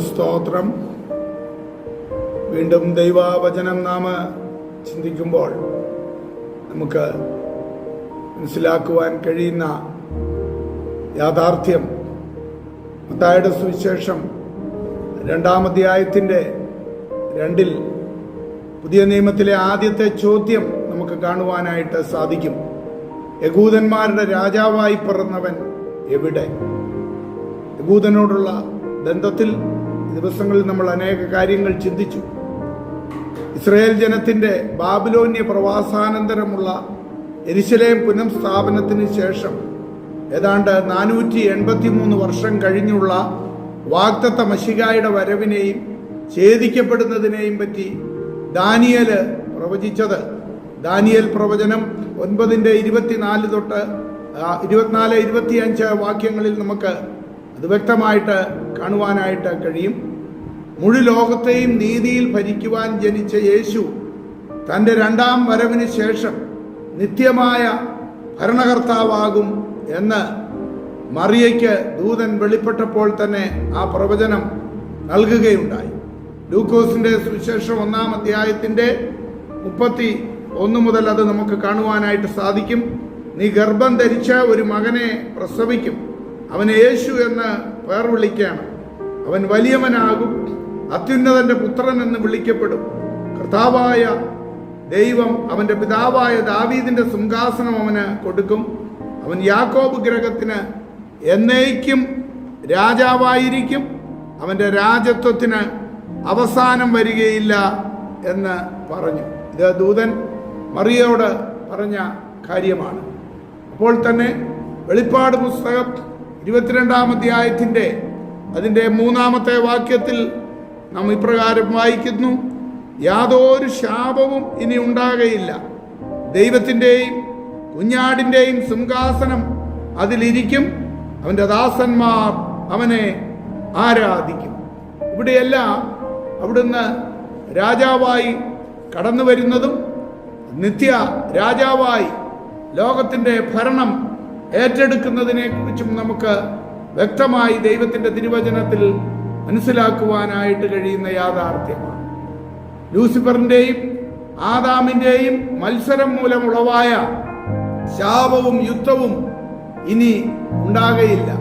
സ്തോത്രം. വീണ്ടും ദൈവവചനം നാം ചിന്തിക്കുമ്പോൾ നമുക്ക് മനസ്സിലാക്കുവാൻ കഴിയുന്ന യാഥാർത്ഥ്യം. മത്തായുടെ സുവിശേഷം രണ്ടാം അധ്യായത്തിന്റെ രണ്ടിൽ പുതിയ നിയമത്തിലെ ആദ്യത്തെ ചോദ്യം നമുക്ക് കാണുവാനായിട്ട് സാധിക്കും. യകൂദന്മാരുടെ രാജാവായി പിറന്നവൻ എവിടെ? യകൂദനോടുള്ള ബന്ധത്തിൽ ദിവസങ്ങളിൽ നമ്മൾ അനേക കാര്യങ്ങൾ ചിന്തിച്ചു. ഇസ്രയേൽ ജനത്തിന്റെ ബാബിലോന്യ പ്രവാസാനന്തരമുള്ള എരിശലേം പുനഃസ്ഥാപനത്തിന് ശേഷം ഏതാണ്ട് നാനൂറ്റി എൺപത്തി മൂന്ന് വർഷം കഴിഞ്ഞുള്ള വാഗ്ദത്ത മഷികായുടെ വരവിനെയും ഛേദിക്കപ്പെടുന്നതിനെയും പറ്റി ദാനിയൽ പ്രവചിച്ചത്. ദാനിയൽ പ്രവചനം ഒൻപതിന്റെ ഇരുപത്തിനാല് തൊട്ട് ഇരുപത്തിനാല് ഇരുപത്തിയഞ്ച് വാക്യങ്ങളിൽ നമുക്ക് അത് വ്യക്തമായിട്ട് കാണുവാനായിട്ട് കഴിയും. മുഴു ലോകത്തെയും നീതിയിൽ ഭരിക്കുവാൻ ജനിച്ച യേശു തന്റെ രണ്ടാം വരവിന് ശേഷം നിത്യമായ ഭരണകർത്താവാകും എന്ന് മറിയയ്ക്ക് ദൂതൻ വെളിപ്പെട്ടപ്പോൾ തന്നെ ആ പ്രവചനം നൽകുകയുണ്ടായി. ലൂക്കോസിന്റെ സുവിശേഷം ഒന്നാം അധ്യായത്തിന്റെ മുപ്പത്തി ഒന്ന് മുതൽ അത് നമുക്ക് കാണുവാനായിട്ട് സാധിക്കും. നീ ഗർഭം ധരിച്ച ഒരു മകനെ പ്രസവിക്കും. അവന് യേശു എന്ന് പേർ വിളിക്കുകയാണ്. അവൻ വലിയവനാകും അത്യുന്നതന്റെ പുത്രൻ എന്ന് വിളിക്കപ്പെടും. കർത്താവായ ദൈവം അവന്റെ പിതാവായ ദാവീദിന്റെ സിംഹാസനം അവന് കൊടുക്കും. അവൻ യാക്കോബ് ഗ്രഹത്തിന് എന്നേക്കും രാജാവായിരിക്കും. അവന്റെ രാജത്വത്തിന് അവസാനം വരികയില്ല എന്ന് പറഞ്ഞു. ഇത് ദൂതൻ മറിയയോട് പറഞ്ഞ കാര്യമാണ്. അപ്പോൾ തന്നെ വെളിപ്പാട് പുസ്തകം ഇരുപത്തിരണ്ടാം അധ്യായത്തിന്റെ അതിന്റെ മൂന്നാമത്തെ വാക്യത്തിൽ നാം ഇപ്രകാരം വായിക്കുന്നു. യാതൊരു ശാപവും ഇനി ഉണ്ടാകയില്ല. ദൈവത്തിന്റെയും കുഞ്ഞാടിന്റെയും സിംഹാസനം അതിലിരിക്കും. അവന്റെ ദാസന്മാർ അവനെ ആരാധിക്കും. ഇവിടെയെല്ലാം അവിടുന്ന് രാജാവായി കടന്നു വരുന്നതും നിത്യ രാജാവായി ലോകത്തിന്റെ ഭരണം ഏറ്റെടുക്കുന്നതിനെ കുറിച്ചും നമുക്ക് വ്യക്തമായി ദൈവത്തിന്റെ തിരുവചനത്തിൽ മനസ്സിലാക്കുവാനായിട്ട് കഴിയുന്ന യാഥാർത്ഥ്യമാണ്. ലൂസിഫറിന്റെയും ആദാമിന്റെയും മത്സരം മൂലമുളവായ ശാപവും യുദ്ധവും ഇനി ഉണ്ടാകയില്ല.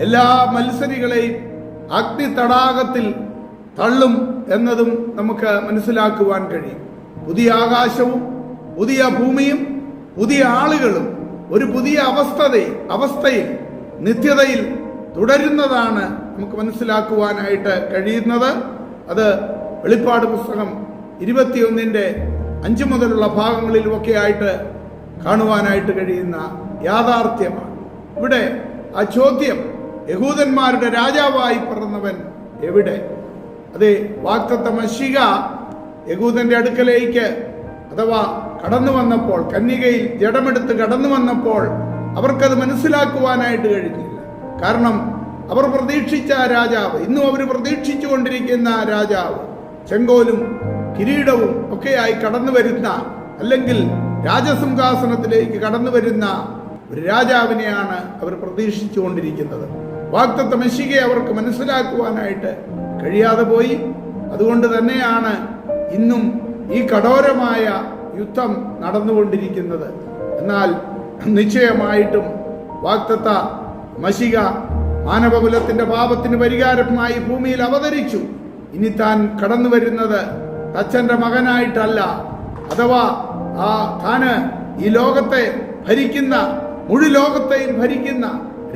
എല്ലാ മത്സരികളെയും അഗ്നി തടാകത്തിൽ തള്ളും എന്നതും നമുക്ക് മനസ്സിലാക്കുവാൻ കഴിയും. പുതിയ ആകാശവും പുതിയ ഭൂമിയും പുതിയ ആളുകളും ഒരു പുതിയ അവസ്ഥതയിൽ അവസ്ഥയിൽ നിത്യതയിൽ തുടരുന്നതാണ് നമുക്ക് മനസ്സിലാക്കുവാനായിട്ട് കഴിയുന്നത്. അത് വെളിപ്പാട് പുസ്തകം ഇരുപത്തിയൊന്നിന്റെ അഞ്ച് മുതലുള്ള ഭാഗങ്ങളിലുമൊക്കെ ആയിട്ട് കാണുവാനായിട്ട് കഴിയുന്ന യാഥാർത്ഥ്യമാണ്. ഇവിടെ ആ ചോദ്യം യഹൂദന്മാരുടെ രാജാവായി പിറന്നവൻ എവിടെ? അതെ വാക്തത്വ മഷിക യഹൂദന്റെ അടുക്കലേക്ക് അഥവാ കടന്നു വന്നപ്പോൾ കന്നികയിൽ ജഡമെടുത്ത് കടന്നു വന്നപ്പോൾ അവർക്കത് മനസ്സിലാക്കുവാനായിട്ട് കഴിഞ്ഞില്ല. കാരണം അവർ പ്രതീക്ഷിച്ച രാജാവ് ഇന്നും അവർ പ്രതീക്ഷിച്ചു കൊണ്ടിരിക്കുന്ന രാജാവ് ചെങ്കോലും കിരീടവും ഒക്കെയായി കടന്നു വരുന്ന അല്ലെങ്കിൽ രാജസിംഹാസനത്തിലേക്ക് കടന്നു വരുന്ന ഒരു രാജാവിനെയാണ് അവർ പ്രതീക്ഷിച്ചു കൊണ്ടിരിക്കുന്നത്. വാക്തത്വ അവർക്ക് മനസ്സിലാക്കുവാനായിട്ട് കഴിയാതെ പോയി. അതുകൊണ്ട് തന്നെയാണ് ഇന്നും ഈ കഠോരമായ യുദ്ധം നടന്നുകൊണ്ടിരിക്കുന്നത്. എന്നാൽ നിശ്ചയമായിട്ടും വാക്തത്ത മഷിക മാനവകുലത്തിന്റെ പാപത്തിന് പരിഹാരമായി ഭൂമിയിൽ അവതരിച്ചു. ഇനി താൻ കടന്നു വരുന്നത് തച്ചന്റെ മകനായിട്ടല്ല. അഥവാ ആ താന് ഈ ലോകത്തെ ഭരിക്കുന്ന മുഴു ലോകത്തെയും ഭരിക്കുന്ന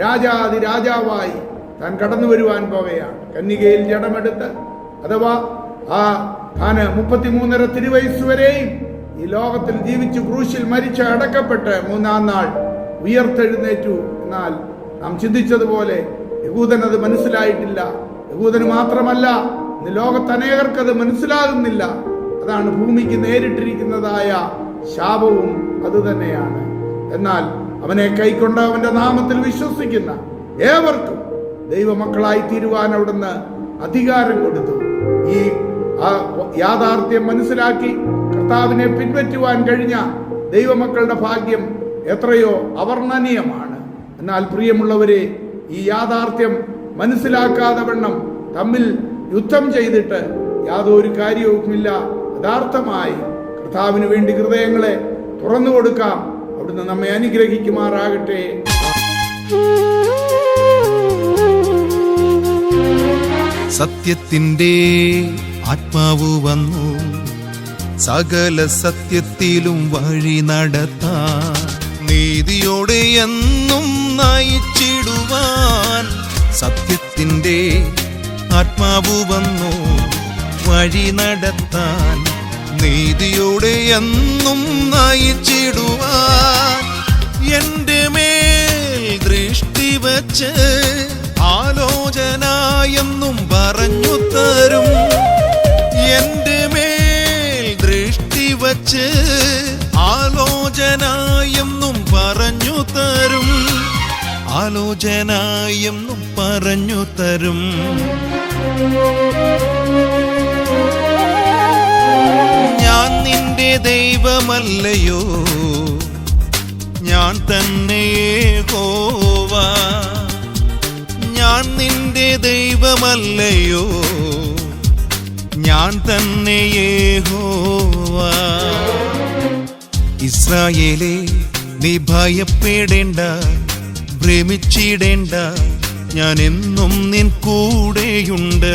രാജാതി രാജാവായി താൻ കടന്നു വരുവാൻ പോവുകയാണ്. കന്യകയിൽ ജടമെടുത്ത് അഥവാ ആ താന് മുപ്പത്തിമൂന്നര തിരുവയസ് വരെയും ഈ ലോകത്തിൽ ജീവിച്ച് ക്രൂശിൽ മരിച്ച് അടക്കപ്പെട്ട് മൂന്നാം നാൾ ഉയർത്തെഴുന്നേറ്റു. എന്നാൽ നാം ചിന്തിച്ചതുപോലെ യഹൂദൻ അത് മനസ്സിലായിട്ടില്ല. യഹൂദന് മാത്രമല്ല ഇന്ന് ലോകത്ത് അനേകർക്ക് അത് മനസ്സിലാകുന്നില്ല. അതാണ് ഭൂമിക്ക് നേരിട്ടിരിക്കുന്നതായ ശാപവും അതുതന്നെയാണ് എന്നാൽ അവനെ കൈക്കൊണ്ട് അവന്റെ നാമത്തിൽ വിശ്വസിക്കുന്ന ഏവർക്കും ദൈവമക്കളായി തീരുവാൻ അവിടുന്ന് അധികാരം കൊടുത്തു. ഈ യാഥാർത്ഥ്യം മനസ്സിലാക്കി കർത്താവിനെ പിൻപറ്റുവാൻ കഴിഞ്ഞ ദൈവമക്കളുടെ ഭാഗ്യം എത്രയോ അവർണനീയമാണ്. എന്നാൽ പ്രിയമുള്ളവരെ ഈ യാഥാർത്ഥ്യം മനസ്സിലാക്കാതെ വണ്ണം തമ്മിൽ യുദ്ധം ചെയ്തിട്ട് യാതൊരു കാര്യവുമില്ല. യഥാർത്ഥമായി കർത്താവിന് വേണ്ടി ഹൃദയങ്ങളെ തുറന്നു കൊടുക്കാം. അവിടുന്ന് നമ്മെ അനുഗ്രഹിക്കുമാറാകട്ടെ. സത്യത്തിന്റെ ആത്മാവ് വന്നു. സകല സത്യത്തിലും വഴി നടത്താൻ നീതിയോടെ എന്നും നയിച്ചിടുവാൻ സത്യത്തിന്റെ ആത്മാവ് വന്നു വഴി നടത്താൻ. നീതിയോടെ എന്നും നയിച്ചിടുവാൻ എന്റെ മേൽ ദൃഷ്ടി വച്ച് ആലോചന എന്നും പറഞ്ഞു വച്ച് ആലോചന എന്നും പറഞ്ഞു തരും. ആലോചന എന്നും പറഞ്ഞു തരും. ഞാൻ നിന്റെ ദൈവമല്ലയോ? ഞാൻ തന്നെ ഗോവ ഞാൻ നിന്റെ ദൈവമല്ലയോ? ഞാൻ തന്നെ യഹോവ. ഇസ്രായേലേ നീ ഭയപ്പെടേണ്ട ഭ്രമിച്ചിടേണ്ട ഞാൻ എന്നും നിൻ കൂടെയുണ്ട്.